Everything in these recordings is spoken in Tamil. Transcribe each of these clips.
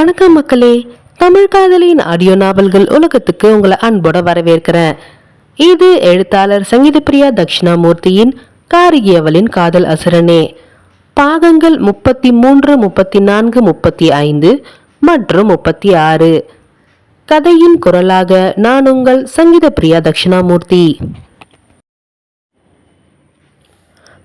வணக்கம் மக்களே. தமிழ் காதலியின் ஆடியோ நாவல்கள் உலகத்துக்கு உங்களை அன்போட வரவேற்கிறேன். இது எழுத்தாளர் சங்கீதப்பிரியா தட்சிணாமூர்த்தியின் காரிகியவளின் காதல் அசுரனே பாகங்கள் முப்பத்தி மூன்று முப்பத்தி நான்கு முப்பத்தி ஐந்து மற்றும் முப்பத்தி ஆறு கதையின் குரலாக நான் உங்கள் சங்கீதப்பிரியா தட்சிணாமூர்த்தி.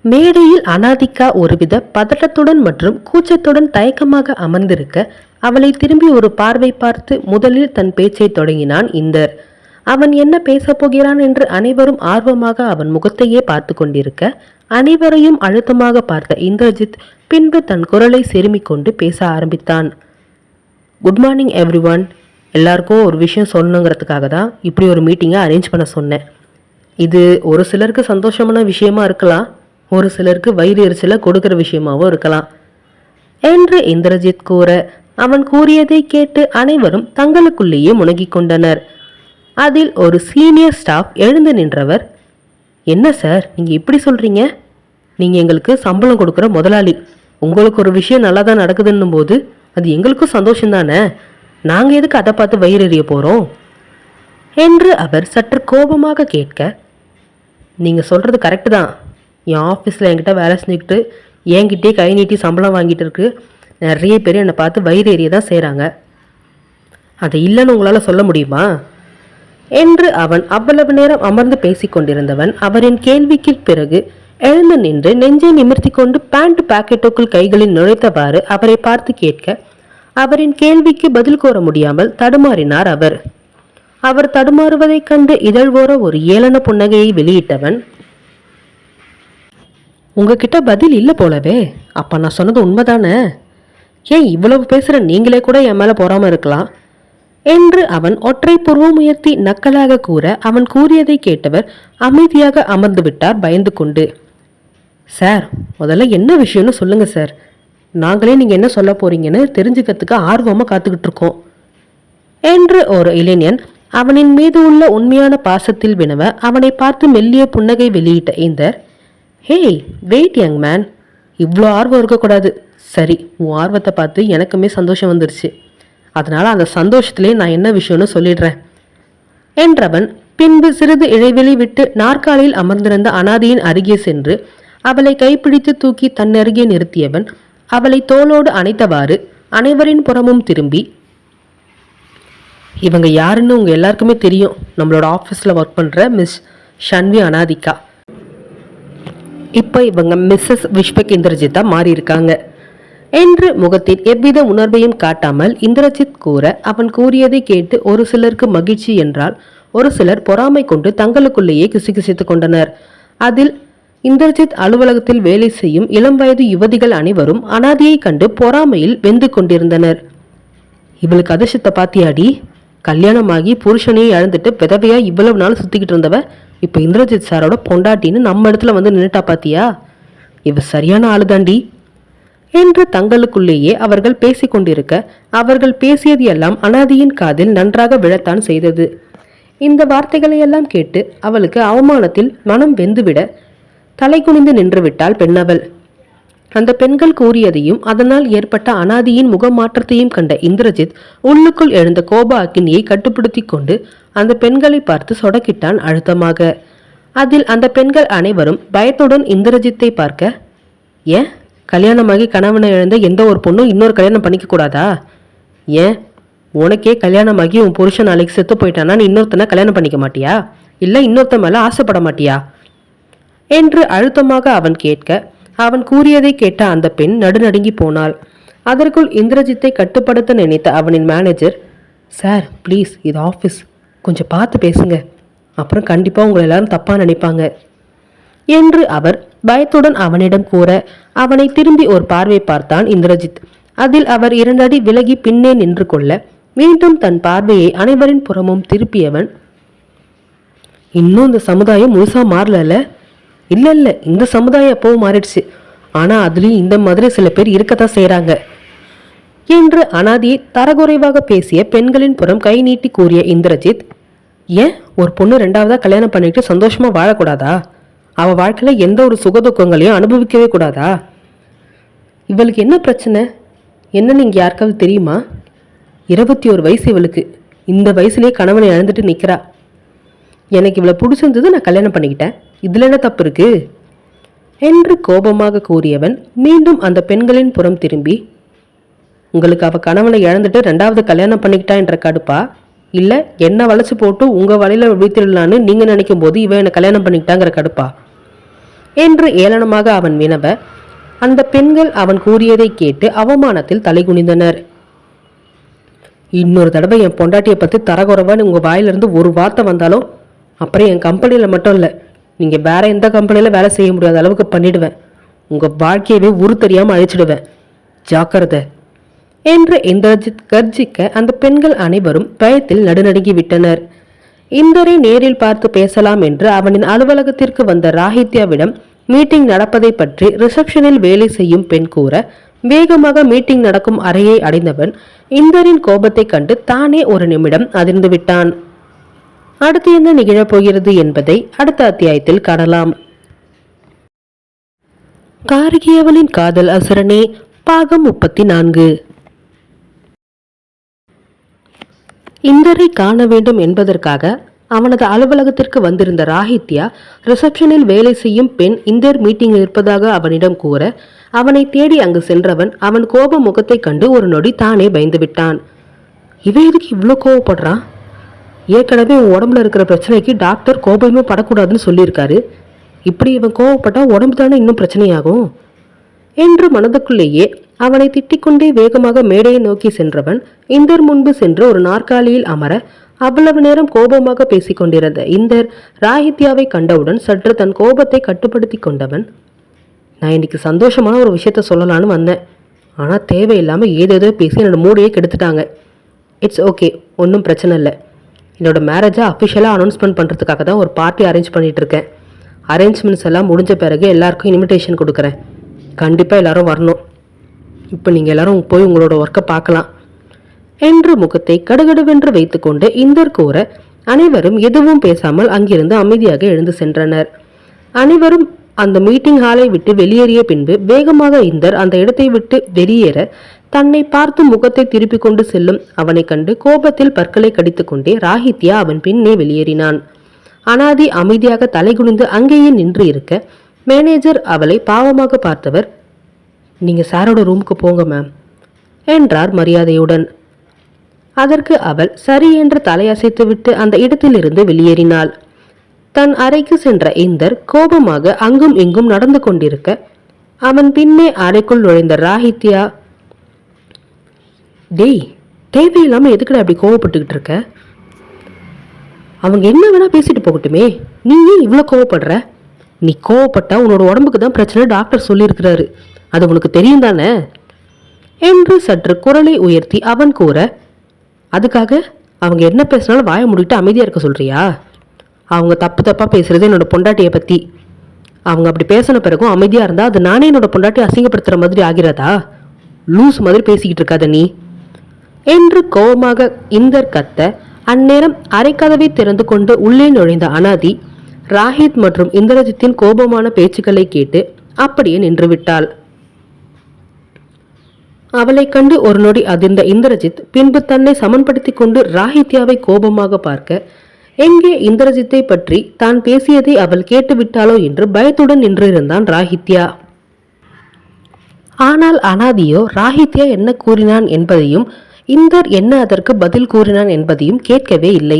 மேடையில் அனாதிகா ஒருவித பதட்டத்துடன் மற்றும் கூச்சத்துடன் தயக்கமாக அமர்ந்திருக்க அவளை திரும்பி ஒரு பார்வை பார்த்து முதலில் தன் பேச்சை தொடங்கினான் இந்தர். அவன் என்ன பேசப் போகிறான் என்று அனைவரும் ஆர்வமாக அவன் முகத்தையே பார்த்து கொண்டிருக்க அனைவரையும் அழுத்தமாக பார்த்த இந்திரஜித் பின்பு தன் குரலை செருமிக் கொண்டு பேச ஆரம்பித்தான். குட் மார்னிங் எவ்ரி ஒன் எல்லாருக்கும் ஒரு விஷயம் சொல்லணுங்கிறதுக்காக தான் இப்படி ஒரு மீட்டிங்கை அரேஞ்ச் பண்ண சொன்னேன். இது ஒரு சிலருக்கு சந்தோஷமான விஷயமா இருக்கலாம் ஒரு சிலருக்கு வயிறு எரிச்சலை கொடுக்கிற விஷயமாவும் இருக்கலாம் என்று இந்திரஜித் கூற அவன் கூறியதை கேட்டு அனைவரும் தங்களுக்குள்ளேயே முணங்கிக் கொண்டனர். அதில் ஒரு சீனியர் ஸ்டாஃப் எழுந்து நின்றவர் என்ன சார் நீங்கள் இப்படி சொல்கிறீங்க நீங்கள் எங்களுக்கு சம்பளம் கொடுக்குற முதலாளி. உங்களுக்கு ஒரு விஷயம் நல்லா தான் நடக்குதுன்னும் போது அது எங்களுக்கும் சந்தோஷம் தானே நாங்கள் எதுக்கு அதை பார்த்து வயிறு எறிய போகிறோம் என்று அவர் சற்று கோபமாக கேட்க நீங்கள் சொல்கிறது கரெக்டு தான். என் ஆஃபீஸில் என்கிட்ட வேலை செஞ்சுக்கிட்டு என்கிட்டே கை நீட்டி சம்பளம் வாங்கிட்டு இருக்கு. நிறைய பேர் என்னை பார்த்து வயிறு எறிய தான் செய்கிறாங்க அதை இல்லைன்னு உங்களால் சொல்ல முடியுமா? என்று அவன் அவ்வளவு நேரம் அமர்ந்து பேசிக் கொண்டிருந்தவன் அவரின் கேள்விக்கு பிறகு எழுந்து நின்று நெஞ்சை நிமிர்த்தி கொண்டு பேண்ட் பாக்கெட்டுக்குள் கைகளில் நுழைத்தவாறு அவரை பார்த்து கேட்க அவரின் கேள்விக்கு பதில் கூற முடியாமல் தடுமாறினார் அவர். அவர் தடுமாறுவதைக் கண்டு இதழ்வோர ஒரு ஏளன புன்னகையை வெளியிட்டவன் உங்ககிட்ட பதில் இல்லை போலவே அப்ப நான் சொன்னது உண்மைதானே? ஏன் இவ்வளவு பேசுகிற நீங்களே கூட என் மேலே பொறாம இருக்கலாம்? என்று அவன் ஒற்றை புருவம் உயர்த்தி நக்கலாக கூற அவன் கூறியதை கேட்டவர் அமைதியாக அமர்ந்து விட்டார் பயந்து கொண்டு. சார் முதல்ல என்ன விஷயம்னு சொல்லுங்க சார். நாங்களே நீங்கள் என்ன சொல்ல போறீங்கன்னு தெரிஞ்சுக்கிறதுக்கு ஆர்வமாக காத்துக்கிட்டு இருக்கோம். என்று ஒரு இளைஞன் அவனின் மீது உள்ள உண்மையான பாசத்தில் வினவ அவனை பார்த்து மெல்லிய புன்னகை வெளியிட்ட Inder hey wait young man. இவ்வளோ ஆர்வம் இருக்கக்கூடாது. சரி உன் ஆர்வத்தை பார்த்து எனக்குமே சந்தோஷம் வந்துருச்சு. அதனால் அந்த சந்தோஷத்திலே நான் என்ன விஷயம்னு சொல்லிடுறேன். என்றவன் பின்பு சிறிது இடைவெளி விட்டு நாற்காலியில் அமர்ந்திருந்த அனாதியின் அருகே சென்று அவளை கைப்பிடித்து தூக்கி தன்னருகே நிறுத்தியவன் அவளை தோளோடு அணைத்தவாறு அனைவரின் புறமும் திரும்பி இவங்க யாருன்னு உங்கள் எல்லாருக்குமே தெரியும். நம்மளோட ஆஃபீஸில் ஒர்க் பண்ணுற மிஸ் ஷன்வி அனாதிகா. இப்போ இவங்க மிஸ்ஸஸ் விஷ்பக் மாறியிருக்காங்க என்று முகத்தில் எவ்வித உணர்வையும் காட்டாமல் இந்திரஜித் கூற அவன் கூறியதை கேட்டு ஒரு சிலருக்கு மகிழ்ச்சி என்றால் ஒரு சிலர் பொறாமை கொண்டு தங்களுக்குள்ளேயே கிசுகிசித்துக் கொண்டனர். அதில் இந்திரஜித் அலுவலகத்தில் வேலை செய்யும் இளம் வயது யுவதிகள் அனைவரும் அனாதியை கண்டு பொறாமையில் வெந்து கொண்டிருந்தனர். இவளுக்கு அதிர்ஷ்டத்தை பாத்தியாடி? கல்யாணமாகி புருஷனையும் இழந்துட்டு பிதவையா இவ்வளவு நாள் சுத்திக்கிட்டு இருந்தவ? இப்போ இந்திரஜித் சாரோட பொண்டாட்டின்னு நம்ம இடத்துல வந்து நின்னுட்டா பாத்தியா? இவ சரியான ஆளுதாண்டி. என்று தங்களுக்குள்ளேயே அவர்கள் பேசிக்கொண்டிருக்க அவர்கள் பேசியது எல்லாம் அனாதியின் காதில் நன்றாக விழத்தான் செய்தது. இந்த வார்த்தைகளையெல்லாம் கேட்டு அவளுக்கு அவமானத்தில் மனம் வெந்துவிட தலை குனிந்து நின்று பெண்ணவள். அந்த பெண்கள் கூறியதையும் அதனால் ஏற்பட்ட அனாதியின் முகமாற்றத்தையும் கண்ட இந்திரஜித் உள்ளுக்குள் எழுந்த கோப அக்கினியை கட்டுப்படுத்தி கொண்டு அந்த பெண்களை பார்த்து சொடக்கிட்டான் அழுத்தமாக. அதில் அந்த பெண்கள் அனைவரும் பயத்துடன் இந்திரஜித்தை பார்க்க ஏன்? கல்யாணமாகி கணவனை இழந்த எந்த ஒரு பொண்ணும் இன்னொரு கல்யாணம் பண்ணிக்க கூடாதா? ஏன்? உனக்கே கல்யாணமாகி உன் புருஷன் நாளைக்கு செத்து போயிட்டானா? இன்னொருத்தனை கல்யாணம் பண்ணிக்க மாட்டியா? இல்லை இன்னொருத்த மேலே ஆசைப்பட மாட்டியா? என்று அழுத்தமாக அவன் கேட்க அவன் கூறியதை கேட்ட அந்த பெண் நடுநடுங்கி போனாள். அதற்குள் இந்திரஜித்தை கட்டுப்படுத்த நினைத்த அவனின் மேனேஜர் சார் ப்ளீஸ் இது ஆஃபீஸ் கொஞ்சம் பார்த்து பேசுங்க. அப்புறம் கண்டிப்பாக உங்களை எல்லாரும் தப்பாக நினைப்பாங்க. என்று அவர் பயத்துடன் அவனிடம் கூற அவனை திரும்பி ஒரு பார்வை பார்த்தான் இந்திரஜித். அதில் அவர் இரண்டடி விலகி பின்னே நின்று கொள்ள மீண்டும் தன் பார்வையை அனைவரின் புறமும் திருப்பியவன் இன்னும் இந்த சமுதாயம் முழுசா மாறலல்ல? இல்லை இல்லை. இந்த சமுதாயம் அப்போவும் மாறிடுச்சு? ஆனால் அதுலேயும் இந்த மாதிரி சில பேர் இருக்கத்தான் செய்கிறாங்க என்று அனாதியை தரகுறைவாக பேசிய பெண்களின் புறம் கை நீட்டி கூறிய இந்திரஜித் ஏன்? ஒரு பொண்ணு ரெண்டாவதாக கல்யாணம் பண்ணிட்டு சந்தோஷமாக வாழக்கூடாதா? அவள் வாழ்க்கையில் எந்த ஒரு சுகதுக்கங்களையும் அனுபவிக்கவே கூடாதா? இவளுக்கு என்ன பிரச்சனை? என்னன்னு இங்கே யாருக்காவது தெரியுமா? இருபத்தி ஒரு வயசு இவளுக்கு. இந்த வயசுலேயே கணவனை இழந்துட்டு நிற்கிறா எனக்கு இவ்வளோ பிடிச்சிருந்தது நான் கல்யாணம் பண்ணிக்கிட்டேன். இதில் என்ன தப்பு இருக்கு? என்று கோபமாக கூறியவன் மீண்டும் அந்த பெண்களின் புறம் திரும்பி உங்களுக்கு அவள் கணவனை இழந்துட்டு ரெண்டாவது கல்யாணம் பண்ணிக்கிட்டா என்ற கடுப்பா? இல்லை என்ன வளைச்சு போட்டு உங்கள் வலையில் விழித்திடலான்னு நீங்கள் நினைக்கும் போது இவன் என்னை கல்யாணம் பண்ணிக்கிட்டாங்கிற கடுப்பா? என்று ஏளனமாக அவன் வினவ அந்த பெண்கள் அவன் கூறியதை கேட்டு அவமானத்தில் தலைகுனிந்தனர் இன்னொரு தடவை என் பொண்டாட்டியை பற்றி தரகுறவான்னு உங்கள் வாயிலிருந்து ஒரு வார்த்தை வந்தாலும் அப்புறம் என் கம்பெனியில் மட்டும் இல்லை நீங்கள் வேற எந்த கம்பெனியில் வேலை செய்ய முடியாத அளவுக்கு பண்ணிடுவேன். உங்கள் வாழ்க்கையவே உரு தெரியாமல் அழிச்சிடுவேன். ஜாக்கிரதை. என்று இந்திரஜித் கர்ஜிக்க அந்த பெண்கள் அனைவரும் பயத்தில் நடுநடுங்கி விட்டனர். இந்தரை நேரில் பார்த்து பேசலாம் என்று அவனின் அலுவலகத்திற்கு வந்த ராஹித்யாவிடம் மீட்டிங் நடப்பதை பற்றி ரிசப்ஷனில் வேலை செய்யும் பெண் கூற வேகமாக மீட்டிங் நடக்கும் அறையை அடைந்தவன் இந்தரின் கோபத்தைக் கண்டு தானே ஒரு நிமிடம் அதிர்ந்து விட்டான். அடுத்து என்ன நிகழப் போகிறது என்பதை அடுத்த அத்தியாயத்தில் காணலாம். கார்கியவனின் காதல் அசுரனே பாகம் முப்பத்தி நான்கு இந்தரை காண வேண்டும் என்பதற்காக அவனது அலுவலகத்திற்கு வந்திருந்த ராஹித்யா ரிசப்ஷனில் வேலை செய்யும் பெண் இந்தர் மீட்டிங் இருப்பதாக அவனிடம் கூற அவனை தேடி அங்கு சென்றவன் அவன் கோப முகத்தைக் கண்டு ஒரு நொடி தானே பயந்துவிட்டான். இவன் எதுக்கு இவ்வளோ கோவப்படுறான்? ஏற்கனவே உன் உடம்புல இருக்கிற பிரச்சனைக்கு டாக்டர் கோபமே படக்கூடாதுன்னு சொல்லியிருக்காரு. இப்படி இவன் கோவப்பட்டால் உடம்பு தானே இன்னும் பிரச்சனையாகும்? என்று மனதுக்குள்ளேயே அவனை திட்டிக்கொண்டே வேகமாக மேடையை நோக்கி சென்றவன் இந்தர் முன்பு சென்று ஒரு நாற்காலியில் அமர அவ்வளவு நேரம் கோபமாக பேசிக் கொண்டிருந்த இந்தர் ராஹித்யாவை கண்டவுடன் சற்று தன் கோபத்தை கட்டுப்படுத்தி கொண்டவன் நான் இன்னைக்கு சந்தோஷமான ஒரு விஷயத்த சொல்லலான்னு வந்தேன். ஆனால் தேவையில்லாமல் ஏதேதோ பேசி என்னோட மூடையே கெடுத்துட்டாங்க. இட்ஸ் ஓகே ஒன்றும் பிரச்சனை இல்லை. என்னோட மேரேஜை அஃபிஷியலாக அனௌன்ஸ்மெண்ட் பண்ணுறதுக்காக தான் ஒரு பார்ட்டி அரேஞ்ச் பண்ணிட்டு இருக்கேன். அரேஞ்ச்மெண்ட்ஸ் எல்லாம் முடிஞ்ச பிறகு எல்லாருக்கும் இன்விடேஷன் கொடுக்குறேன். கண்டிப்பாக எல்லாரும் வரணும். இப்போ நீங்கள் எல்லாரும் போய் உங்களோட ஒர்க்கை பார்க்கலாம். என்று முகத்தை கடுகடுவென்று வைத்துக்கொண்டு இந்தர் கூற அனைவரும் எதுவும் பேசாமல் அங்கிருந்து அமைதியாக எழுந்து சென்றனர். அனைவரும் அந்த மீட்டிங் ஹாலை விட்டு வெளியேறிய பின்பு வேகமாக இந்தர் அந்த இடத்தை விட்டு வெளியேற தன்னை பார்த்து முகத்தை திருப்பிக் கொண்டு செல்லும் அவனைக் கண்டு கோபத்தில் பற்களை கடித்துக்கொண்டே ராஹித்யா அவன் பின்னே வெளியேறினான். அனாதி அமைதியாக தலைகுனிந்து அங்கேயே நின்று இருக்க மேனேஜர் அவளை பாவமாக பார்த்தவர் நீங்க சாரோட ரூமுக்கு போங்க மேம் என்றார் மரியாதையுடன். அதற்கு அவள் சரி என்று தலையசைத்துவிட்டு அந்த இடத்திலிருந்து வெளியேறினாள். தன் அறைக்கு சென்ற இந்தர் கோபமாக அங்கும் இங்கும் நடந்து கொண்டிருக்க அவன் பின்னே அறைக்குள் நுழைந்த ராஹித்யா டேய் தேவையில்லாமல் எதுக்குடா அப்படி கோவப்பட்டுக்கிட்டு இருக்க? அவங்க என்ன வேணால் பேசிட்டு போகட்டுமே. நீ ஏன் இவ்வளோ கோவப்படுற? நீ கோவப்பட்டா உன்னோட உடம்புக்கு தான் பிரச்சனை டாக்டர் சொல்லியிருக்கிறாரு. அது உனக்கு தெரியும் தானே? என்று சற்று குரலை உயர்த்தி அவன் கூற அதுக்காக அவங்க என்ன பேசினாலும் வாய முடிக்கிட்டு அமைதியாக இருக்க சொல்கிறியா அவங்க தப்பு தப்பாக பேசுகிறது என்னோட பொண்டாட்டியை பற்றி அவங்க அப்படி பேசின பிறகும் அமைதியாக இருந்தால் அது நானே என்னோட பொண்டாட்டி அசிங்கப்படுத்துகிற மாதிரி ஆகிறதா? லூஸ் மாதிரி பேசிக்கிட்டு இருக்காத நீ. என்று கோபமாக இந்தர் கத்த அந்நேரம் அரைக்கதவை திறந்து கொண்டு உள்ளே நுழைந்த அனாதி ராஹித் மற்றும் இந்திரஜித்தின் கோபமான பேச்சுக்களை கேட்டு அப்படியே நின்றுவிட்டாள் அவளை கண்டு ஒரு நொடி அதிர்ந்த இந்திரஜித் பின்பு தன்னை சமன்படுத்திக் கொண்டு ராஹித்யாவை கோபமாக பார்க்க எங்கே இந்திரஜித்தை பற்றி தான் பேசியதை அவள் கேட்டுவிட்டாளோ என்று பயத்துடன் நின்றிருந்தான் ராஹித்யா ஆனால் அனாதியோ ராஹித்யா என்ன கூறினான் என்பதையும் இந்தர் என்ன அதற்கு பதில் கூறினான் என்பதையும் கேட்கவே இல்லை.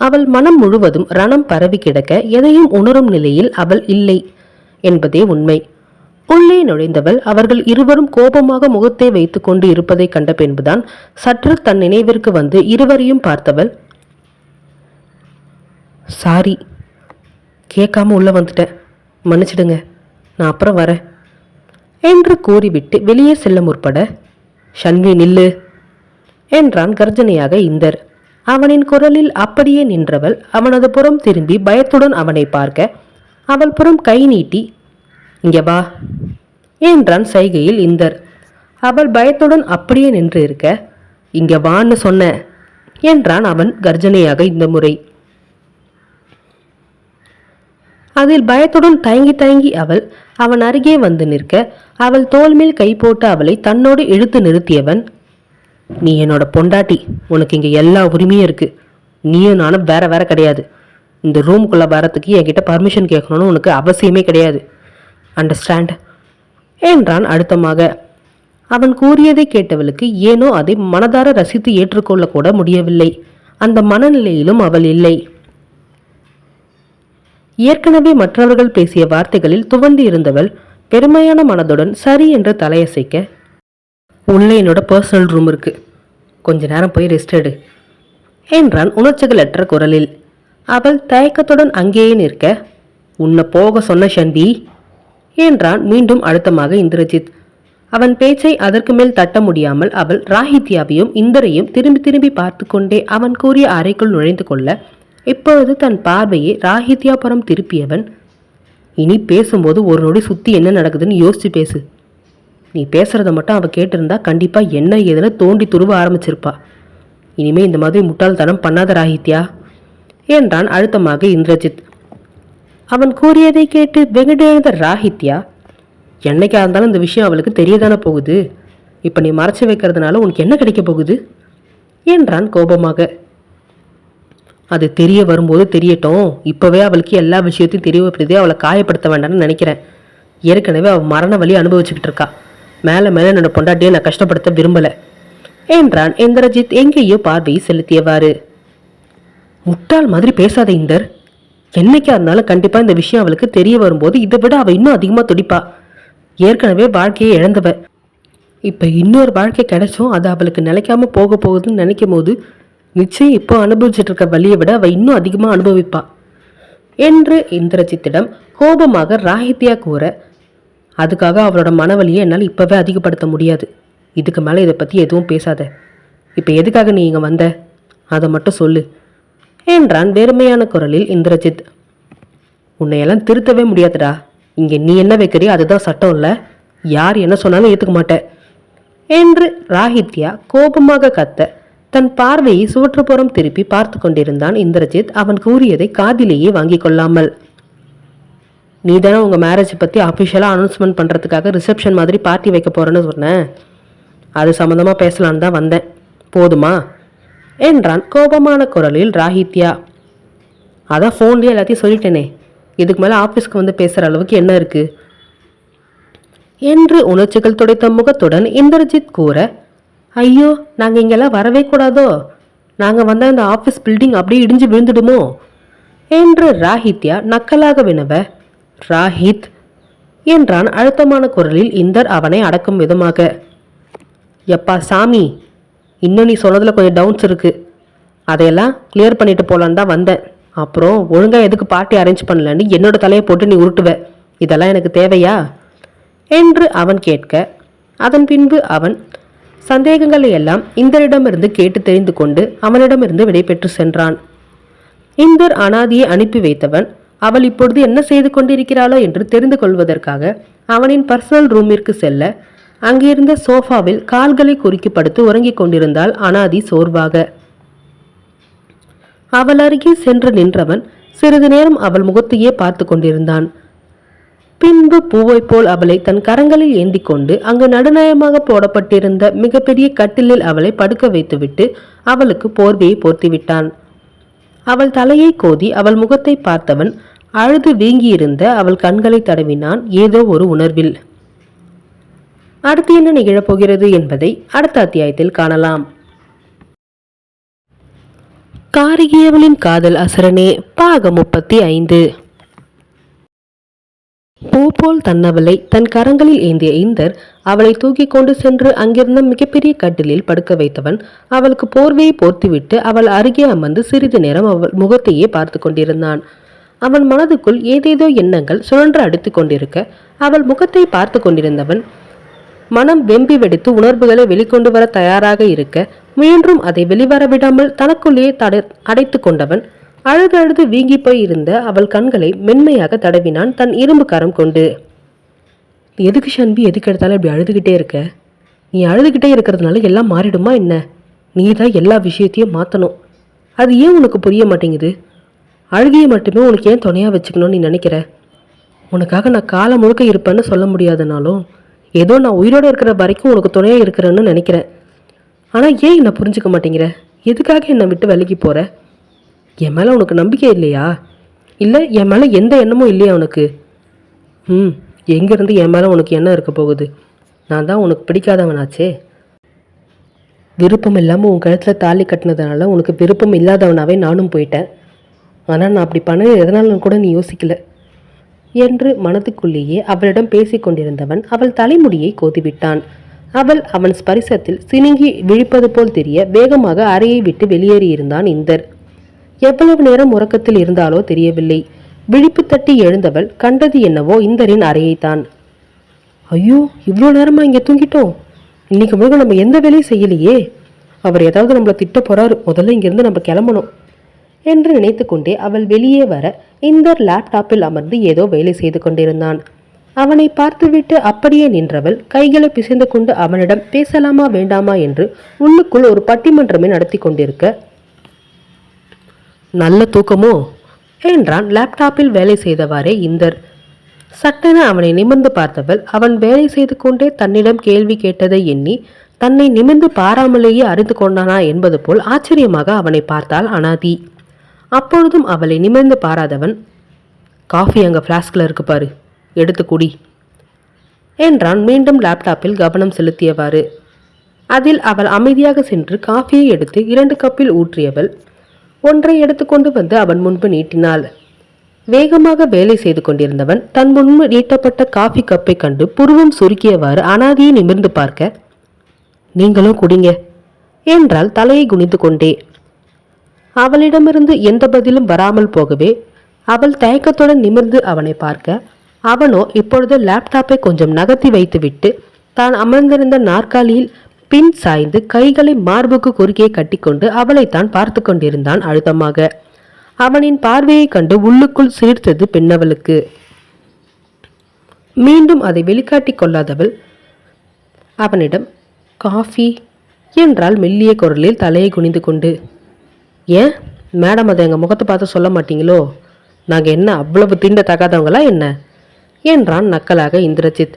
அவள் மனம் முழுவதும் ரணம் பரவி கிடக்க எதையும் உணரும் நிலையில் அவள் இல்லை என்பதே உண்மை. உள்ளே நுழைந்தவள் அவர்கள் இருவரும் கோபமாக முகத்தை வைத்துக்கொண்டு இருப்பதை கண்ட பின்புதான் சற்று தன் நினைவிற்கு வந்து இருவரையும் பார்த்தவள் சாரி கேட்காம உள்ள வந்துட்டேன் மன்னிச்சிடுங்க நான் அப்புறம் வரேன் என்று கூறிவிட்டு வெளியே செல்ல முற்பட ஷன்வி நில்லு. என்றான் கர்ஜனையாக இந்தர். அவனின் குரலில் அப்படியே நின்றவள் அவனது புறம் திரும்பி பயத்துடன் அவனை பார்க்க அவள் புறம் கை நீட்டி இங்கே வா என்றான் சைகையில் இந்தர். அவள் பயத்துடன் அப்படியே நின்று இருக்க இங்கே வான்னு சொன்ன என்றான் அவன் கர்ஜனையாக இந்த முறை. அதில் பயத்துடன் தயங்கி தயங்கி அவள் அவன் அருகே வந்து நிற்க அவள் தோல்மேல் கை போட்டு அவளை தன்னோடு இழுத்து நிறுத்தியவன் நீ என்னோட பொண்டாட்டி. உனக்கு இங்கே எல்லா உரிமையும் இருக்குது நீயும் நானும் வேற வேற கிடையாது. இந்த ரூமுக்குள்ளே வரத்துக்கு என்கிட்ட பர்மிஷன் கேட்கணும்னு உனக்கு அவசியமே கிடையாது. அண்டர்ஸ்டாண்ட் என்றான் அழுத்தமாக. அவன் கூறியதை கேட்டவளுக்கு ஏனோ அதை மனதார ரசித்து ஏற்றுக்கொள்ளக்கூட முடியவில்லை. அந்த மனநிலையிலும் அவள் இல்லை. ஏற்கனவே மற்றவர்கள் பேசிய வார்த்தைகளில் துவண்டு இருந்தவள் பெருமையான மனதுடன் சரி என்று தலையசைக்க உள்ளே என்னோட பர்சனல் ரூம் இருக்கு. கொஞ்ச நேரம் போய் ரெஸ்ட் எடு. என்றான் உணர்ச்சிகளற்ற குரலில். அவள் தயக்கத்துடன் அங்கேயே நிற்க உன்னை போக சொன்ன ஷன்பி என்றான் மீண்டும் அழுத்தமாக இந்திரஜித். அவன் பேச்சை அதற்கு மேல் தட்ட முடியாமல் அவள் ராஹித்யாவையும் இந்தரையும் திரும்பி திரும்பி பார்த்து கொண்டே அவன் கூறிய அறைக்குள் நுழைந்து கொள்ள இப்பொழுது தன் பார்வையை ராஹித்யாபுரம் திருப்பியவன் இனி பேசும்போது ஒரு நொடி சுத்தி என்ன நடக்குதுன்னு யோசிச்சு பேசு. நீ பேசுறத மட்டும் அவ கேட்டிருந்தா கண்டிப்பா என்ன ஏதுன்னு தோண்டி துருவ ஆரம்பிச்சிருப்பா. இனிமே இந்த மாதிரி முட்டாள்தனம் பண்ணாத ராஹித்யா என்றான் அழுத்தமாக இந்திரஜித். அவன் கூறியதை கேட்டு வெகுடெழுந்த ராகித்யா என்னைக்கா இருந்தாலும் இந்த விஷயம் அவளுக்கு தெரியதானே போகுது? இப்போ நீ மறைச்சு வைக்கிறதுனால உனக்கு என்ன கிடைக்க போகுது? என்றான் கோபமாக. அது தெரிய வரும்போது தெரியட்டும். இப்போவே அவளுக்கு எல்லா விஷயத்தையும் தெரியப்படுத்தி அவளை காயப்படுத்த வேண்டாம்னு நினைக்கிறேன். ஏற்கனவே அவள் மரண வழி அனுபவிச்சுக்கிட்டு இருக்கா. மேலே மேலே என்னோட பொண்டாட்டியை நான் கஷ்டப்படுத்த விரும்பலை. என்றான் இந்திரஜித் எங்கேயோ பார்வையை செலுத்தியவாறு. முட்டாள் மாதிரி பேசாத இந்தர். என்னைக்கா இருந்தாலும் கண்டிப்பா இந்த விஷயம் அவளுக்கு தெரிய வரும்போது இதை விட அவள் இன்னும் அதிகமாக துடிப்பா. ஏற்கனவே வாழ்க்கையை இழந்தவ. இப்போ இன்னொரு வாழ்க்கை கிடைச்சும் அது அவளுக்கு நிலைக்காம போக போகுதுன்னு நினைக்கும் போது நிச்சயம் இப்போ அனுபவிச்சுட்டு இருக்க வழியை விட அவள் இன்னும் அதிகமாக அனுபவிப்பா. என்று இந்திரஜித்திடம் கோபமாக ராகித்யா கூற அதுக்காக அவளோட மனவலியை என்னால் இப்போவே அதிகப்படுத்த முடியாது. இதுக்கு மேலே இதை பற்றி எதுவும் பேசாத. இப்போ எதுக்காக நீ இங்கே வந்த? அதை மட்டும் சொல்லு. என்றான் வெறுமையான குரலில் இந்திரஜித். உன்னையெல்லாம் திருத்தவே முடியாதுடா. இங்கே நீ என்ன வைக்கிறியோ அதுதான் சட்டம் இல்லை. யார் என்ன சொன்னாலும் ஏற்றுக்க மாட்டேன் என்று ராஹித்யா கோபமாக கத்த தன் பார்வையை சுவற்றுப்புறம் திருப்பி பார்த்து கொண்டிருந்தான் இந்திரஜித். அவன் கூறியதை காதிலேயே வாங்கிக் கொள்ளாமல். நீ தானே உங்கள் மேரேஜ் பற்றி அஃபிஷியலாக அனௌன்ஸ்மெண்ட் பண்ணுறதுக்காக ரிசப்ஷன் மாதிரி பார்ட்டி வைக்க போகிறேன்னு சொன்னேன். அது சம்மந்தமாக பேசலான்னு தான் வந்தேன். போதுமா? என்றான் கோபமான குரலில் ராஹித்யா அதான் ஃபோன்லேயே எல்லாத்தையும் சொல்லிட்டேனே. இதுக்கு மேலே ஆஃபீஸ்க்கு வந்து பேசுகிற அளவுக்கு என்ன இருக்குது என்று உணர்ச்சிகள் துடைத்த முகத்துடன் இந்திரஜித் கூற ஐயோ நாங்கள் இங்கெல்லாம் வரவே கூடாதோ? நாங்கள் வந்தால் இந்த ஆஃபீஸ் பில்டிங் அப்படியே இடிஞ்சு விழுந்துடுமோ? என்று ராஹித்யா நக்கலாக வினவ ராஹித் என்றான். அழுத்தமான குரலில் இந்தர் அவனை அடக்கும் விதமாக. எப்பா சாமி இன்னும் நீ சொன்னதில் கொஞ்சம் டவுன்ஸ் இருக்குது அதையெல்லாம் கிளியர் பண்ணிட்டு போலான்னு தான் வந்தேன். அப்புறம் ஒழுங்காக எதுக்கு பார்ட்டி அரேஞ்ச் பண்ணலன்னு என்னோட தலையை போட்டு நீ உருட்டுவ. இதெல்லாம் எனக்கு தேவையா? என்று அவன் கேட்க அதன் பின்பு அவன் சந்தேகங்களை எல்லாம் இந்தரிடமிருந்து கேட்டு தெரிந்து கொண்டு அவனிடமிருந்து விடைபெற்று சென்றான். இந்தர் அனாதியை அனுப்பி வைத்தவன் அவள் இப்பொழுது என்ன செய்து கொண்டிருக்கிறாளோ என்று தெரிந்து கொள்வதற்காக அவனின் பர்சனல் ரூமிற்கு செல்ல அங்கிருந்த சோஃபாவில் கால்களை குறுக்கி படுத்து உறங்கிக் கொண்டிருந்தாள் அனாதி சோர்வாக. அவள் அருகே சென்று நின்றவன் சிறிது நேரம் அவள் முகத்தையே பார்த்து கொண்டிருந்தான். பின்பு பூவைப் போல் அவளை தன் கரங்களில் ஏந்தி கொண்டு அங்கு நடுநயமாக போடப்பட்டிருந்த மிகப்பெரிய கட்டிலில் அவளை படுக்க வைத்துவிட்டு அவளுக்கு போர்வையை போர்த்திவிட்டான். அவள் தலையை கோதி அவள் முகத்தை பார்த்தவன் அழுது வீங்கியிருந்த அவள் கண்களை தடவினான் ஏதோ ஒரு உணர்வில். அடுத்து என்ன நிகழப்போகிறது என்பதை அடுத்த அத்தியாயத்தில் காணலாம். காரிகியவளின் காதல் அசரனே பாக முப்பத்தி ஐந்து. பூ போல் தன்னவளை தன் கரங்களில் ஏந்திய இந்தர் அவளை தூக்கி கொண்டு சென்று அங்கிருந்த மிகப்பெரிய கட்டிலில் படுக்க வைத்தவன் அவளுக்கு போர்வையை போர்த்திவிட்டு அவள் அருகே அமர்ந்து சிறிது நேரம் அவள் முகத்தையே பார்த்து கொண்டிருந்தான். அவன் மனதுக்குள் ஏதேதோ எண்ணங்கள் சுழன்று அடித்து கொண்டிருக்க அவள் முகத்தை பார்த்து கொண்டிருந்தவன் மனம் வெம்பி வெடித்து உணர்வுகளை வெளிக்கொண்டு வர தயாராக இருக்க முயன்றும் அதை வெளிவர விடாமல் தனக்குள்ளேயே தடை அடைத்து கொண்டவன். அழுது அழுது வீங்கி போய் இருந்த அவள் கண்களை மென்மையாக தடவினான் தன் இரும்பு கரம் கொண்டு. எதுக்கு ஷன்பி எதுக்கு எடுத்தாலும் இப்படி அழுதுகிட்டே இருக்க? நீ அழுதுகிட்டே இருக்கிறதுனால எல்லாம் மாறிடுமா என்ன? நீ தான் எல்லா விஷயத்தையும் மாற்றணும் அது ஏன் உனக்கு புரிய மாட்டேங்குது? அழுகையை மட்டுமே உனக்கு ஏன் துணையாக வச்சுக்கணும்னு நீ நினைக்கிற? உனக்காக நான் காலம் முழுக்க இருப்பேன்னு சொல்ல முடியாதனாலும் ஏதோ நான் உயிரோடு இருக்கிற வரைக்கும் உனக்கு துணையாக இருக்கிறேன்னு நினைக்கிறேன் ஆனால் ஏன் என்னை புரிஞ்சுக்க மாட்டேங்கிற? எதுக்காக என்னை விட்டு விலகி போகிற என் மேலே உனக்கு நம்பிக்கை இல்லையா? இல்லை என் மேலே எந்த எண்ணமும் இல்லையா உனக்கு? ம் எங்கேருந்து என் மேலே உனக்கு எண்ணம் இருக்க போகுது? நான் தான் உனக்கு பிடிக்காதவனாச்சே. விருப்பம் இல்லாமல் உன் கழுத்தில் தாலி கட்டினதுனால உனக்கு விருப்பம் இல்லாதவனாவே நானும் போயிட்டேன். ஆனால் நான் அப்படி பண்ண எதனாலும் கூட நீ யோசிக்கல. என்று மனதுக்குள்ளேயே அவளிடம் பேசிக்கொண்டிருந்தவன் அவள் தலைமுடியை கோதிவிட்டான் அவள் அவன் ஸ்பரிசத்தில் சினுங்கி விழிப்பது போல் தெரிய வேகமாக அறையை விட்டு வெளியேறியிருந்தான் இந்தர். எவ்வளவு நேரம் உறக்கத்தில் இருந்தாலோ தெரியவில்லை. விழிப்பு தட்டி எழுந்தவள் கண்டது என்னவோ இந்தரின் அறையைத்தான். ஐயோ இவ்வளோ நேரமா இங்கே தூங்கிட்டோம். இன்னைக்கு முழுக்க நம்ம எந்த வேலையும் செய்யலையே. அவர் ஏதாவது நம்மளை திட்ட போறாரு. முதல்ல இங்கிருந்து நம்ம கிளம்பணும். என்று நினைத்துக்கொண்டே அவள் வெளியே வர இந்தர் லேப்டாப்பில் அமர்ந்து ஏதோ வேலை செய்து கொண்டிருந்தான். அவனை பார்த்துவிட்டு அப்படியே நின்றவள் கைகளை பிசைந்து கொண்டு அவனிடம் பேசலாமா வேண்டாமா? என்று உள்ளுக்குள் ஒரு பட்டிமன்றமே நடத்தி கொண்டிருக்க நல்ல தூக்கமோ? என்றான். லேப்டாப்பில் வேலை செய்தவாறே இந்தர். சட்டென அவனை நிமிர்ந்து பார்த்தவள் அவன் வேலை செய்து கொண்டே தன்னிடம் கேள்வி கேட்டதை எண்ணி தன்னை நிமிர்ந்து பாராமலேயே அறிந்து கொண்டானா? என்பது போல் ஆச்சரியமாக அவனை பார்த்தாள் அனாதி. அப்பொழுதும் அவளை நிமிர்ந்து பாராதவன் காஃபி அங்கே ஃப்ளாஸ்கில் இருக்கு பாரு எடுத்து குடி என்றான் மீண்டும் லேப்டாப்பில் கவனம் செலுத்தியவாறு. அதில் அவள் அமைதியாக சென்று காஃபியை எடுத்து இரண்டு கப்பில் ஊற்றியவள் ஒன்றை எடுத்துக்கொண்டு வந்து அவன் முன்பு நீட்டினாள். வேகமாக வேலை செய்து கொண்டிருந்தவன் தன் முன்பு நீட்டப்பட்ட காஃபி கப்பை கண்டு புருவம் சுருக்கியவாறு அனாதியை நிமிர்ந்து பார்க்க நீங்களும் குடிங்க என்றால் தலையை குனிந்து கொண்டே. அவளிடமிருந்து எந்த பதிலும் வராமல் போகவே அவள் தயக்கத்துடன் நிமிர்ந்து அவனை பார்க்க அவனோ இப்பொழுது லேப்டாப்பை கொஞ்சம் நகர்த்தி வைத்துவிட்டு தான் அமர்ந்திருந்த நாற்காலியில் பின் சாய்ந்து கைகளை மார்புக்கு குறுக்கே கட்டிக்கொண்டு அவளைத்தான் பார்த்து கொண்டிருந்தான் அழுத்தமாக. அவனின் பார்வையைக் கண்டு உள்ளுக்குள் சிரித்தது பெண்ணவளுக்கு. மீண்டும் அதை வெளிக்காட்டி கொள்ளாதவள் அவனிடம் காஃபி என்றால் மெல்லிய குரலில் தலையை குனிந்து கொண்டு. ஏன்? மேடம் அதை எங்கள் முகத்தை பார்த்து சொல்ல மாட்டீங்களோ? நாங்கள் என்ன அவ்வளவு தீண்ட தகாதவங்களா என்ன? என்றான் நக்கலாக இந்திரஜித்.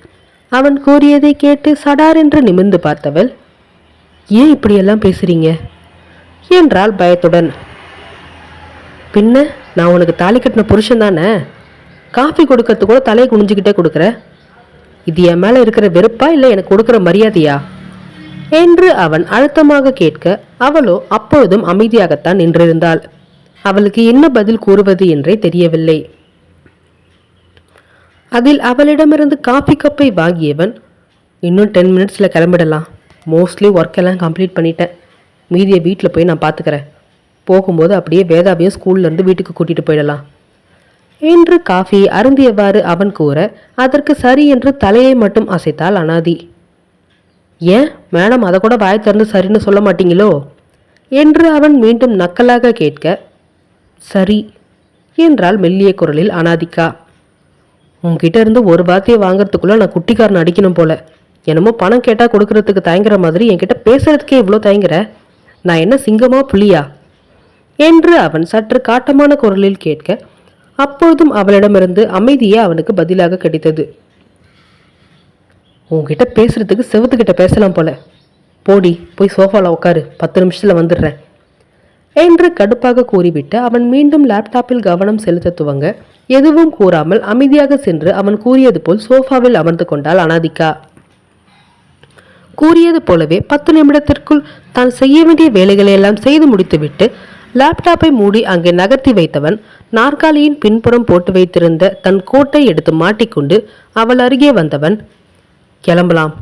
அவன் கூறியதை கேட்டு சடார் என்று நிமிர்ந்து பார்த்தவள் ஏன் இப்படியெல்லாம் பேசுறீங்க? என்றாள் பயத்துடன். பின்ன நான் உனக்கு தாலி கட்டின புருஷன் தானே? காஃபி கொடுக்கறது கூட தலையை குனிஞ்சுக்கிட்டே கொடுக்குற? இது என் மேலே இருக்கிற வெறுப்பா இல்லை எனக்கு கொடுக்குற மரியாதையா? என்று அவன் அழுத்தமாக கேட்க அவளோ அப்பொழுதும் அமைதியாகத்தான் நின்றிருந்தாள். அவளுக்கு என்ன பதில் கூறுவது என்றே தெரியவில்லை. அதில் அவளிடமிருந்து காஃபி கப்பை வாங்கியவன் இன்னும் டென் மினிட்ஸில் கிளம்பிடலாம். மோஸ்ட்லி ஒர்க்கெல்லாம் கம்ப்ளீட் பண்ணிட்டேன். மீதியை வீட்டில் போய் நான் பார்த்துக்கிறேன் போகும்போது அப்படியே வேதாவையும் ஸ்கூல்லேருந்து வீட்டுக்கு கூட்டிகிட்டு போயிடலாம். என்று காஃபியை அருந்தியவாறு அவன் கூற அதற்கு சரி என்று தலையை மட்டும் அசைத்தாள் அனாதி. ஏன்? மேடம் அதை கூட வாய் திறந்து சரின்னு சொல்ல மாட்டீங்களோ? என்று அவன் மீண்டும் நக்கலாக கேட்க சரி என்றால் மெல்லிய குரலில் அனாதிக்கா. உன்கிட்ட இருந்து ஒரு வார்த்தையை வாங்குறதுக்குள்ள நான் குட்டிக்காரன் அடிக்கணும் போல. என்னமோ பணம் கேட்டால் கொடுக்கறதுக்கு தயங்குற மாதிரி என்கிட்ட பேசுறதுக்கே இவ்வளோ தயங்குற? நான் என்ன சிங்கமா புலியா? என்று அவன் சற்று காட்டமான குரலில் கேட்க அப்பொழுதும் அவளிடமிருந்து அமைதியே அவனுக்கு பதிலாக கிடைத்தது. உங்ககிட்ட பேசுறதுக்கு செவத்துக்கிட்ட பேசலாம் போல. போடி போய் சோஃபால உட்காரு பத்து நிமிஷத்தில் வந்துடுறேன். என்று கடுப்பாக கூறிவிட்டு அவன் மீண்டும் லேப்டாப்பில் கவனம் செலுத்த துவங்க எதுவும் கூறாமல் அமைதியாக சென்று அவன் கூறியது போல் சோஃபாவில் அமர்ந்து கொண்டாள் அனாதிகா. கூறியது போலவே பத்து நிமிடத்திற்குள் தான் செய்ய வேண்டிய வேலைகளை எல்லாம் செய்து முடித்துவிட்டு லேப்டாப்பை மூடி அங்கே நகர்த்தி வைத்தவன் நாற்காலியின் பின்புறம் போட்டு வைத்திருந்த தன் கோட்டை எடுத்து மாட்டிக்கொண்டு அவள் அருகே வந்தவன் கிளம்பலாம்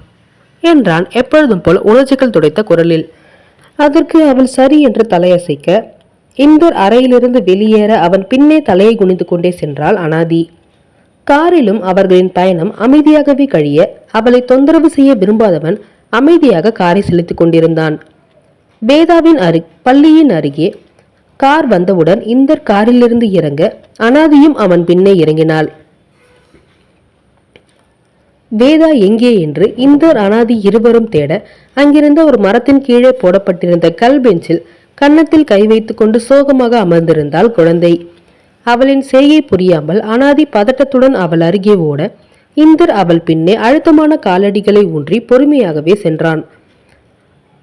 என்றான் எப்பொழுதும் போல் உணர்ச்சிகள் துடைத்த குரலில். அதற்கு அவள் சரி என்று தலையசைக்க இந்தர் அறையிலிருந்து வெளியேற அவன் பின்னே தலையை குனிந்து கொண்டே சென்றாள் அனாதி. காரிலும் அவர்களின் பயணம் அமைதியாகவே கழிய அவளை தொந்தரவு செய்ய விரும்பாதவன் அமைதியாக காரை செலுத்திக் கொண்டிருந்தான். வேதாவின் அரு பள்ளியின் அருகே கார் வந்தவுடன் இந்தர் காரிலிருந்து இறங்க அனாதியும் அவன் பின்னே இறங்கினாள். வேதா எங்கே என்று இந்தர் அனாதி இருவரும் தேட அங்கிருந்த ஒரு மரத்தின் கீழே போடப்பட்டிருந்த கல் பெஞ்சில் கன்னத்தில் கை வைத்துக்கொண்டு சோகமாக அமர்ந்திருந்தாள் குழந்தை. அவளின் செய்கை புரியாமல் அனாதி பதட்டத்துடன் அவள் அருகே ஓட இந்தர் அவள் பின்னே அழுத்தமான காலடிகளை ஊன்றி பொறுமையாகவே சென்றான்.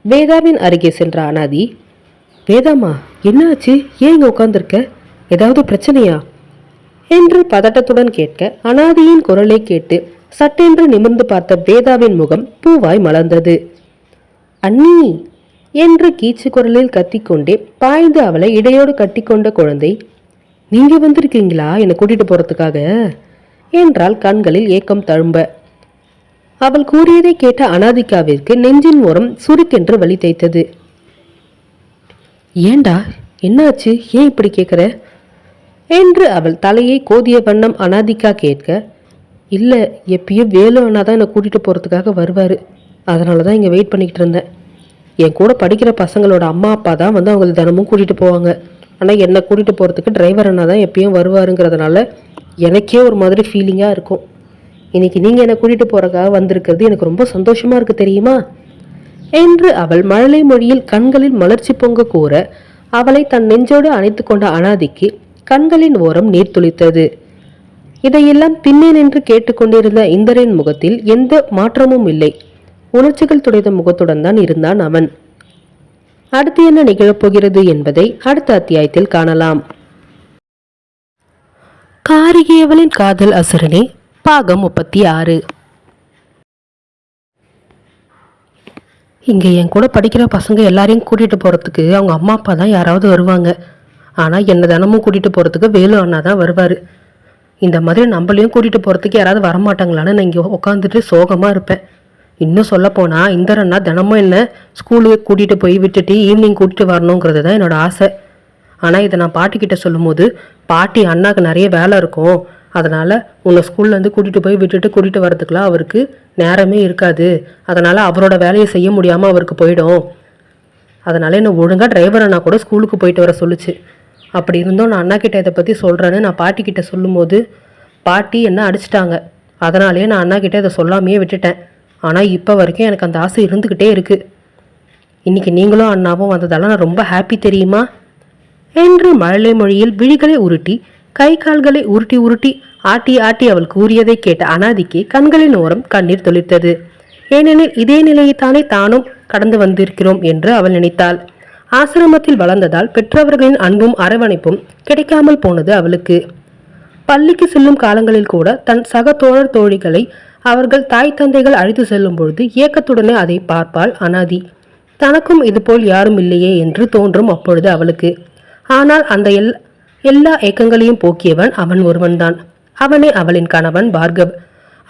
வேதாவின் அருகே சென்ற அனாதி வேதாமா என்னாச்சு? ஏன் இங்க உட்காந்துருக்க ஏதாவது பிரச்சனையா? என்று பதட்டத்துடன் கேட்க அனாதியின் குரலை கேட்டு சட்டென்று நிமிர்ந்து பார்த்த வேதாவின் முகம் பூவாய் மலர்ந்தது. அண்ணி என்று கீச்சு குரலில் கத்திக்கொண்டே பாய்ந்து அவளை இடையோடு கட்டிக்கொண்ட குழந்தை நீங்க வந்திருக்கீங்களா? என்னை கூட்டிட்டு போறதுக்காக? என்றால் கண்களில் ஏக்கம் தழும்ப. அவள் கூறியதை கேட்ட அனாதிகாவிற்கு நெஞ்சின் ஓரம் சுருக்கென்று வழி தைத்தது ஏண்டா என்னாச்சு? ஏன் இப்படி கேட்குற என்று அவள் தலையை கோதிய வண்ணம் அனாதிகா கேட்க இல்லை எப்பயும் வேலு அண்ணா தான் என்னை கூட்டிகிட்டு போகிறதுக்காக வருவார். அதனால தான் இங்கே வெயிட் பண்ணிக்கிட்டு இருந்தேன். என் கூட படிக்கிற பசங்களோட அம்மா அப்பா தான் வந்து அவங்களை தினமும் கூட்டிகிட்டு போவாங்க. ஆனால் என்னை கூட்டிகிட்டு போகிறதுக்கு டிரைவர் அண்ணா தான் எப்பயும் வருவாருங்கிறதுனால எனக்கே ஒரு மாதிரி ஃபீலிங்காக இருக்கும். இன்றைக்கி நீங்கள் என்னை கூட்டிகிட்டு போகிறக்காக வந்திருக்கிறது எனக்கு ரொம்ப சந்தோஷமாக இருக்குது தெரியுமா? என்று அவள் மழலை மொழியில் கண்களில் மலர்ச்சி பொங்க கூற அவளை தன் நெஞ்சோடு அணைத்து கொண்ட அனாதிக்கு கண்களின் ஓரம் நீர் துளித்தது இதையெல்லாம் பின்னே நின்று கேட்டுக்கொண்டிருந்த இந்தரின் முகத்தில் எந்த மாற்றமும் இல்லை. உணர்ச்சிகள் துடைத்த முகத்துடன் தான் இருந்தான் அவன். அடுத்து என்ன நிகழப்போகிறது என்பதை அடுத்த அத்தியாயத்தில் காணலாம். காரிகையவளின் காதல் அசுரனே பாகம் முப்பத்தி ஆறு இங்கே என் கூட படிக்கிற பசங்க எல்லாரையும் கூட்டிகிட்டு போகிறதுக்கு அவங்க அம்மா அப்பா தான் யாராவது வருவாங்க. ஆனால் என்னை தினமும் கூட்டிகிட்டு போகிறதுக்கு வேலு அண்ணா தான் வருவார். இந்த மாதிரி நம்மளையும் கூட்டிகிட்டு போகிறதுக்கு யாராவது வரமாட்டாங்களான்னு நான் இங்கே உட்காந்துட்டு சோகமாக இருப்பேன். இன்னும் சொல்லப்போனால் இந்த தினமும் என்ன ஸ்கூலுக்கு கூட்டிகிட்டு போய் விட்டுட்டு ஈவினிங் கூட்டிகிட்டு வரணுங்கிறது தான் என்னோடய ஆசை. ஆனால் இதை நான் பாட்டிக்கிட்ட சொல்லும்போது பாட்டி அண்ணாக்கு நிறைய வேலை இருக்கும். அதனால் உன்னை ஸ்கூல்லேருந்து கூட்டிகிட்டு போய் விட்டுட்டு கூட்டிகிட்டு வரதுக்குலாம் அவருக்கு நேரமே இருக்காது. அதனால் அவரோட வேலையை செய்ய முடியாமல் அவருக்கு போயிடும். அதனால் என்னை ஒழுங்காக டிரைவர் அண்ணா கூட ஸ்கூலுக்கு போயிட்டு வர சொல்லுச்சு. அப்படி இருந்தும். நான் அண்ணா கிட்ட இதை பற்றி சொல்கிறேன்னு நான் பாட்டி கிட்ட சொல்லும்போது பாட்டி என்ன அடிச்சிட்டாங்க. அதனாலேயே நான் அண்ணா கிட்ட இதை சொல்லாமையே விட்டுட்டேன். ஆனால் இப்போ வரைக்கும் எனக்கு அந்த ஆசை இருந்துக்கிட்டே இருக்குது இன்னைக்கு நீங்களும் அண்ணாவும் வந்ததால நான் ரொம்ப ஹாப்பி தெரியுமா? என்று மழலை மொழியில் விழிகளை உருட்டி கை கால்களை உருட்டி உருட்டி ஆட்டி ஆட்டி அவள் கூறியதை கேட்ட அனாதிக்கு கண்களின் ஓரம் கண்ணீர் தொளித்தது. ஏனெனில் இதே நிலையைத்தானே தானும் கடந்து வந்திருக்கிறோம் என்று அவள் நினைத்தாள். ஆசிரமத்தில் வளர்ந்ததால் பெற்றவர்களின் அன்பும் அரவணைப்பும் கிடைக்காமல் போனது அவளுக்கு. பள்ளிக்கு செல்லும் காலங்களில் கூட தன் சக தோழர் தோழிகளை அவர்கள் தாய் தந்தைகள் அழைத்து செல்லும் பொழுது ஏக்கத்துடனே அதை பார்ப்பாள் அனாதி. தனக்கும் இதுபோல் யாரும் இல்லையே என்று தோன்றும் அப்பொழுது அவளுக்கு. ஆனால் அந்த எல் எல்லா ஏக்கங்களையும் போக்கியவன் அவன் ஒருவன்தான். அவனே அவளின் கணவன் பார்கவ்.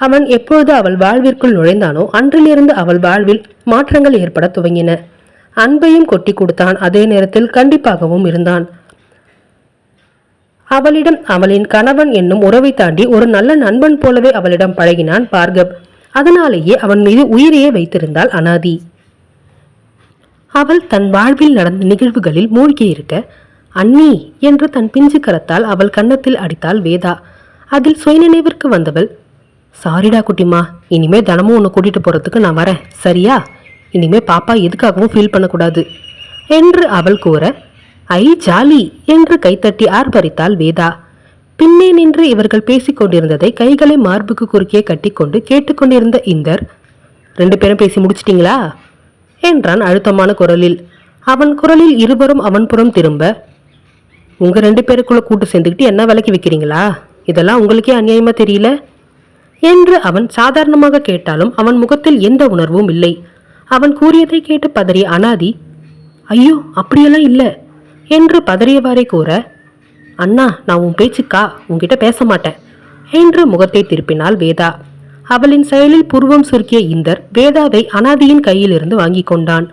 அவன் எப்பொழுது அவள் வாழ்விற்குள் நுழைந்தானோ அன்றிலிருந்து அவள் வாழ்வில் மாற்றங்கள் ஏற்பட துவங்கின. அன்பையும் கொட்டி கொடுத்தான். அதே நேரத்தில் கண்டிப்பாகவும் இருந்தான். அவளிடம் அவளின் கணவன் என்னும் உறவை தாண்டி ஒரு நல்ல நண்பன் போலவே அவளிடம் பழகினான் பார்கவ். அதனாலேயே அவன் மீது உயிரையே வைத்திருந்தாள் அனாதி. அவள் தன் வாழ்வில் நடந்த நிகழ்வுகளில் மூழ்கியிருக்க அண்ணி என்று தன் பிஞ்சு கரத்தால் அவள் கன்னத்தில் அடித்தாள் வேதா. அதில் சுயநினைவிற்கு வந்தவள் சாரிடா குட்டிமா இனிமே தினமும் உன்னை கூட்டிட்டு போறதுக்கு நான் வரேன். சரியா? இனிமே பாப்பா எதுக்காகவும் ஃபீல் பண்ணக்கூடாது என்று அவள் கூற ஐ ஜாலி என்று கைத்தட்டி ஆர்ப்பரித்தாள் வேதா. பின்னே நின்று இவர்கள் பேசிக் கொண்டிருந்ததை கைகளை மார்புக்கு குறுக்கே கட்டிக்கொண்டு கேட்டுக்கொண்டிருந்த இந்தர் ரெண்டு பேரும் பேசி முடிச்சிட்டிங்களா? என்றான் அழுத்தமான குரலில். அவன் குரலில் இருவரும் அவன் புறம் திரும்ப உங்க ரெண்டு பேருக்குள்ள கூட்டு சேர்ந்துக்கிட்டு என்ன விலைக்கு வைக்கிறீங்களா? இதெல்லாம் உங்களுக்கே அநியாயமா தெரியல? என்று அவன் சாதாரணமாக கேட்டாலும் அவன் முகத்தில் எந்த உணர்வும் இல்லை. அவன் கூறியதை கேட்டு பதறிய அனாதி ஐயோ அப்படியெல்லாம் இல்லை என்று பதறியவாறே கூற அண்ணா நான் உன் பேச்சுக்கா உன்கிட்ட பேச மாட்டேன் என்று முகத்தை திருப்பினாள் வேதா. அவளின் செயலில் புருவம் சுருக்கிய இந்தர் வேதாவை அனாதியின் கையிலிருந்து வாங்கி கொண்டான்.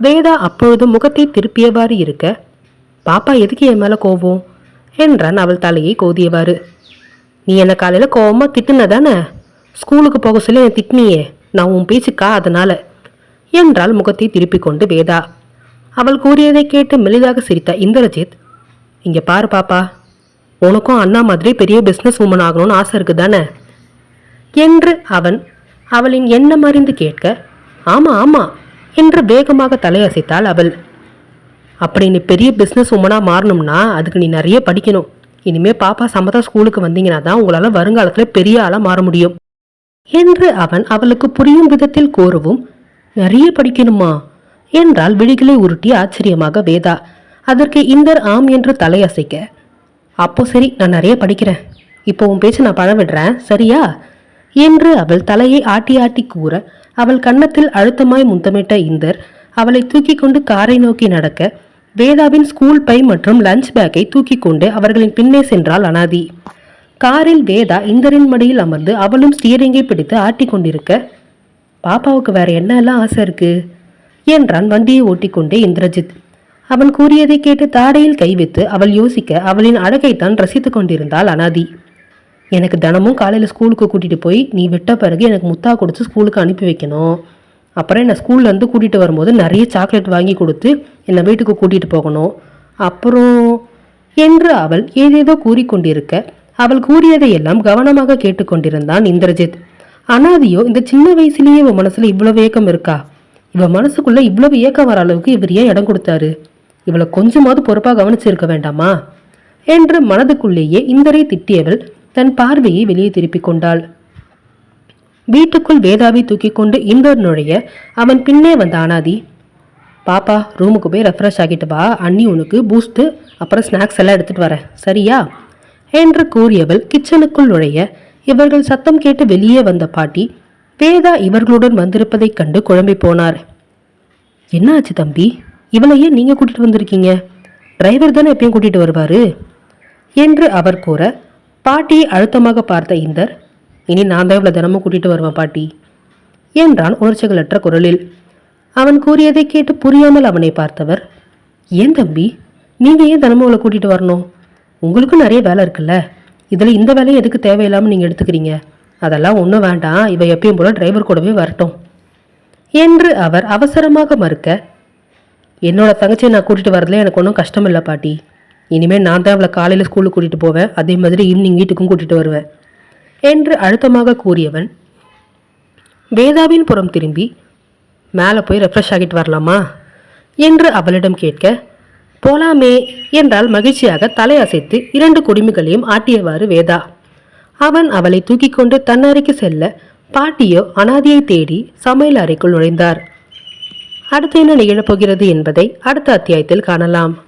வேதா அப்பொழுது முகத்தை திருப்பியவாறு இருக்க பாப்பா எதுக்கு என் மேலே கோவம் என்றான் அவள் தலையை கோதியவாறு. நீ என்ன காலையில் கோவமாக திட்டுன தானே ஸ்கூலுக்கு போக சொல்லி என்னை திட்டினியே. நான் உன் பேச்சுக்கா அதனால. என்றால் முகத்தை திருப்பிக் கொண்டு வேதா. அவள் கூறியதை கேட்டு மெலிதாக சிரித்த இந்திரஜித் இங்க பாரு பாப்பா உனக்கும் அண்ணா மாதிரி பெரிய பிஸ்னஸ் உமன் ஆகணும்னு ஆசை இருக்கு தானே என்று அவன் அவளின் எண்ணம் அறிந்து கேட்க ஆமா ஆமா என்று வேகமாக தலையசைத்தாள் அவள். அப்படி நீ பெரிய பிஸ்னஸ் உமனா மாறணும்னா அதுக்கு நீ நிறைய படிக்கணும். இனிமே பாப்பா சமதா ஸ்கூலுக்கு வந்தீங்கன்னா தான் உங்களால வருங்காலத்துல பெரிய ஆளா மாற முடியும் என்று அவன் அவளுக்கு புரியும் விதத்தில் கூறவும் நிறைய படிக்கணுமா? என்றால் விழிகளை உருட்டி ஆச்சரியமாக வேதா. அதற்கு இந்தர் ஆம் என்று தலையசைக்க. அப்போ சரி நான் நிறைய படிக்கிறேன். இப்போ உன் பேச்சு நான் பழவிடுறேன் சரியா? என்று அவள் தலையை ஆட்டி ஆட்டி கூற அவள் கன்னத்தில் அழுத்தமாய் முத்தமிட்ட இந்தர் அவளை தூக்கி கொண்டு காரை நோக்கி நடக்க வேதாவின் ஸ்கூல் பை மற்றும் லஞ்ச் பேக்கை தூக்கி கொண்டு அவர்களின் பின்னே சென்றாள் அனாதி. காரில் வேதா இந்தரின் மடியில் அமர்ந்து அவளும் ஸ்டீரிங்கை பிடித்து ஆட்டி கொண்டிருக்க பாப்பாவுக்கு வேற என்னெல்லாம் ஆசை இருக்கு? என்றான் வண்டியை ஓட்டிக்கொண்டே இந்திரஜித். அவன் கூறியதை கேட்டு தாடையில் கைவித்து அவள் யோசிக்க அவளின் அழகைத்தான் ரசித்து கொண்டிருந்தாள் அனாதி. எனக்கு தினமும் காலையில் ஸ்கூலுக்கு கூட்டிகிட்டு போய் நீ விட்ட பிறகு எனக்கு முத்தா கொடுத்து ஸ்கூலுக்கு அனுப்பி வைக்கணும். அப்புறம் என்னை ஸ்கூல்லேருந்து கூட்டிகிட்டு வரும்போது நிறைய சாக்லேட் வாங்கி கொடுத்து என்னை வீட்டுக்கு கூட்டிகிட்டு போகணும். அப்புறம் என்று அவள் ஏதேதோ கூறிக்கொண்டிருக்க அவள் கூறியதையெல்லாம் கவனமாக கேட்டுக்கொண்டிருந்தான் இந்திரஜித். அனாதியோ இந்த சின்ன வயசுலேயே இவன் மனசில் இவ்வளவு ஏக்கம் இருக்கா? இவன் மனசுக்குள்ளே இவ்வளவு ஏக்கம் வர அளவுக்கு இவர் ஏன் இடம் கொடுத்தாரு? இவளை கொஞ்சமாவது பொறுப்பாக கவனிச்சிருக்க வேண்டாமா? என்று மனதுக்குள்ளேயே இந்தரை திட்டியவள் தன் பார்வையை வெளியே திருப்பிக் கொண்டாள். வீட்டுக்குள் வேதாவை தூக்கி கொண்டு இந்தோர் நுழைய அவன் பின்னே வந்த அனாதி பாப்பா ரூமுக்கு போய் ரெஃப்ரெஷ் ஆகிட்டு வா. அண்ணி உனக்கு பூஸ்ட்டு அப்புறம் ஸ்நாக்ஸ் எல்லாம் எடுத்துகிட்டு வரேன். சரியா? என்று கூறியவள் கிச்சனுக்குள் நுழைய இவர்கள் சத்தம் கேட்டு வெளியே வந்த பாட்டி வேதா இவர்களுடன் வந்திருப்பதைக் கண்டு குழம்பி போனார். என்ன ஆச்சு தம்பி? இவளை ஏன் நீங்கள் கூட்டிகிட்டு வந்திருக்கீங்க? டிரைவர் தானே எப்பயும் கூட்டிகிட்டு வருவார்? என்று அவர் கூற பாட்டியை அழுத்தமாக பார்த்த இந்தர் இனி நான் தான் இவ்வளோ தினமும் கூட்டிகிட்டு வருவேன் பாட்டி என்றான் உணர்ச்சிகளற்ற குரலில். அவன் கூறியதை கேட்டு புரியாமல் அவனை பார்த்தவர் ஏன் தம்பி? நீங்கள் ஏன் தினமும் அவளை கூட்டிகிட்டு வரணும்? உங்களுக்கும் நிறைய வேலை இருக்குல்ல? இதில் இந்த வேலையை எதுக்கு தேவையில்லாமல் நீங்கள் எடுத்துக்கிறீங்க? அதெல்லாம் ஒன்றும் வேண்டாம். இவ எப்பயும் போல டிரைவர் கூடவே வரட்டும். என்று அவர் அவசரமாக மறுக்க என்னோட தங்கச்சியை நான் கூட்டிகிட்டு வரதுல எனக்கு ஒன்றும் கஷ்டம் இல்லை பாட்டி. இனிமேல் நான் தான் அவளை காலையில் ஸ்கூலுக்கு கூட்டிகிட்டு போவேன். அதே மாதிரி ஈவினிங் வீட்டுக்கும் கூட்டிகிட்டு வருவேன். என்று அழுத்தமாக கூறியவன் வேதாவின் புறம் திரும்பி மேலே போய் ரெஃப்ரெஷ் ஆகிட்டு வரலாமா? என்று அவளிடம் கேட்க போலாமே என்றால் மகிழ்ச்சியாக தலையசைத்து இரண்டு குடுமிகளையும் ஆட்டியவாறு வேதா. அவன் அவளை தூக்கி கொண்டு தன்னறைக்கு செல்ல பாட்டியோ அனாதியை தேடி சமையல் அறைக்குள் நுழைந்தார். அடுத்து என்ன நிகழப்போகிறது என்பதை அடுத்த அத்தியாயத்தில் காணலாம்.